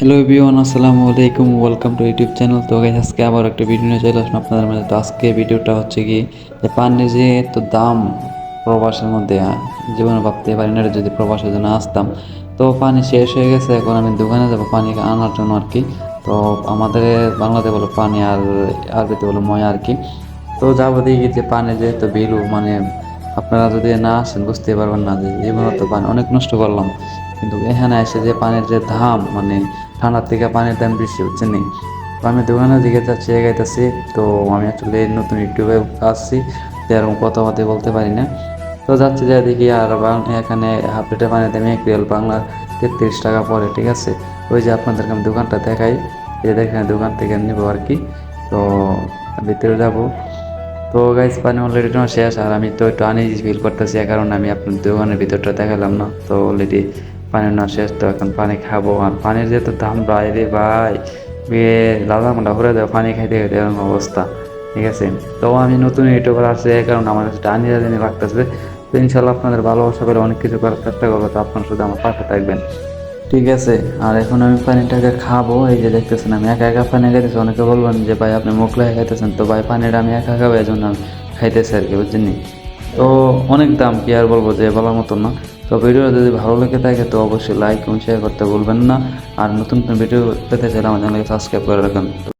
Hello everyone আসসালামু আলাইকুম welcome to YouTube channel তো গাইস আজকে আবার একটা ভিডিও নিয়ে চলে আসলাম আপনাদের মাঝে। তো আজকে ভিডিওটা হচ্ছে কি যে পানির যে এত দাম প্রবাসের মধ্যে আহ, জীবনে ভাবতে পারি না যদি প্রবাসের জন্য আসতাম। তো পানি শেষ হয়ে গেছে এখন আমি দোকানে যাব পানি আনার জন্য আর কি। তো আমাদের বাংলাতে বলো পানি আর আরবিতে বলো ময়া আর কি। তো যাব দেখি যে পানি যে তো বিলু মানে আপনারা যদি না আসেন বুঝতে পারবেন না যে জীবনে তো পানি। অনেক নষ্ট করলাম। কিন্তু এখানে এসে যে পানির যে দাম মানে ঠান্ডার থেকে পানির দাম বেশি হচ্ছে নেই আমি দোকানের দিকে যাচ্ছি, এগাইতেছি। তো আমি আসলে নতুন ইউটিউবে আসছি এরকম কথাবার্তা বলতে পারি না। তো যাচ্ছি যা দেখি আর এখানে হাফ লিটার পানির দাম এক রিয়াল বাংলা তেত্রিশ টাকা পড়ে, ঠিক আছে? ওই যে আপনাদেরকে আমি দোকানটা দেখাই। যে দেখেন, দোকান থেকে নেব আর কি। তো ভিতরে যাব। তো গাইজ পানি অলরেডি তোমার শেষ, আর আমি তো একটু আনইজি ফিল করতেছি কারণে আমি আপনার দোকানের ভিতরটা দেখালাম না। তো অলরেডি পানি না শেষ, তো এখন পানি খাব। আর পানির যেহেতু দাম বাইরে ভাই লাদা মোটা ঘুরে দেবো পানি খাইতে খাইতে এরকম অবস্থা, ঠিক আছে? তো আমি নতুন ইউটিউবার আসছে এই কারণে আমার কাছে আনিয়ে জানি লাগতেছে। তো ইনশাল্লাহ আপনাদের ভালোবাসা পেলে অনেক কিছু করার চেষ্টা করব, তো আপনারা শুধু আমার পাশে থাকবেন। ঠিক আছে, আর এখন আমি পানিটাকে খাব, এই যে দেখতেছেন আমি একা একা পানি খাইতেছি, অনেকে বলবেন যে ভাই আপনি মুখ লাগে খাইতেছেন, তো ভাই পানিটা আমি একা খাব এই জন্য খাইতেছি আর কি, বুঝছেন তো অনেক দাম, কি আর বলব, যে বলার মতো না। তো ভিডিও যদি ভালো লেগে থাকে, তো অবশ্যই লাইক এবং শেয়ার করতে ভুলবেন না। আর নতুন নতুন ভিডিও পেতে চাইলে আমার চ্যানেলকে সাবস্ক্রাইব করে রাখেন